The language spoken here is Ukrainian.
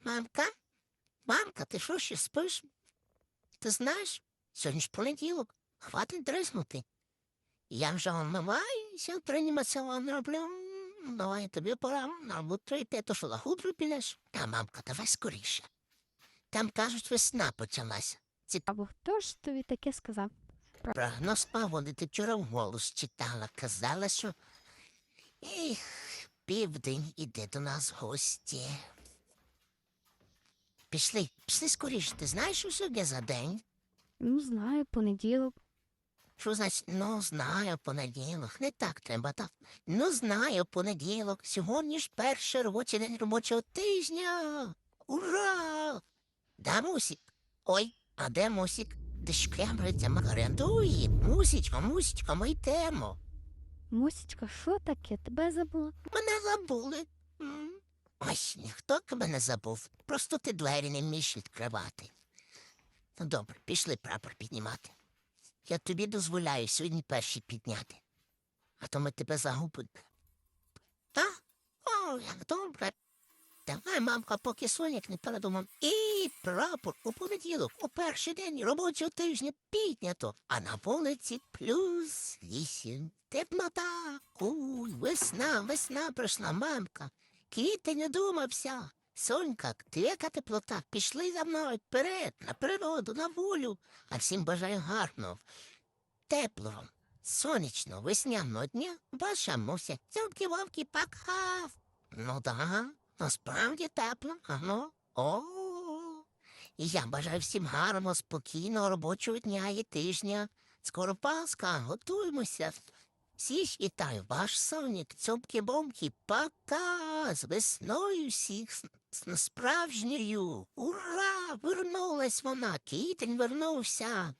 Мамка? Мамка, ти що ще спиш? Ти знаєш, сьогодні ж понеділок, хватить дризнути. Я вже он намаюся, тренімаціон роблю. Давай тобі пора на роботу йти, то що лахудру підеш. Та, мамка, давай скоріше. Там, кажуть, весна почалася. Або хто ж тобі таке сказав? Прогноз погоди ти вчора вголос читала, казала, що ех, південь іде до нас в гості. Пішли, пішли скоріше. Ти знаєш, що сьогодні за день? Ну, знаю, понеділок. Що значить, ну знаю, понеділок. Не так треба, так. Ну знаю, понеділок. Сьогодні ж перший робочий день робочого тижня. Ура! Да, Мусік? Ой, а де Мусік? Де шкрябриться макарендує? Мусічка, Мусічка, ми йдемо. Мусічка, що таке? Тебе забула? Мене забули. Ось ніхто тебе не забув. Просто ти двері не вмієш відкривати. Ну добре, пішли прапор піднімати. Я тобі дозволяю сьогодні перші підняти. А то ми тебе загубимо. Та? О, як добре. Давай, мамка, поки соняк не передумав. І прапор у понеділок, у перший день робочого тижня піднято, а на вулиці плюс вісім. Теплота. Уй, весна, весна прийшла, мамка. Квітень одумався. Сонька, ти теплота? Пішли за мною вперед, на природу, на волю. А всім бажаю гарного, теплого, сонячного, весняного дня. Ваша Муся. Цьомки вовки пока. Ну да, насправді тепло. Ага. О. І я бажаю всім гарного, спокійного робочого дня і тижня. Скоро Пасха, готуємося. Всіх вітаю, ваш сонік, цьомки-бомки, пока, з весною всіх, з, з справжньою. Ура! Вернулась вона, кітень вернувся.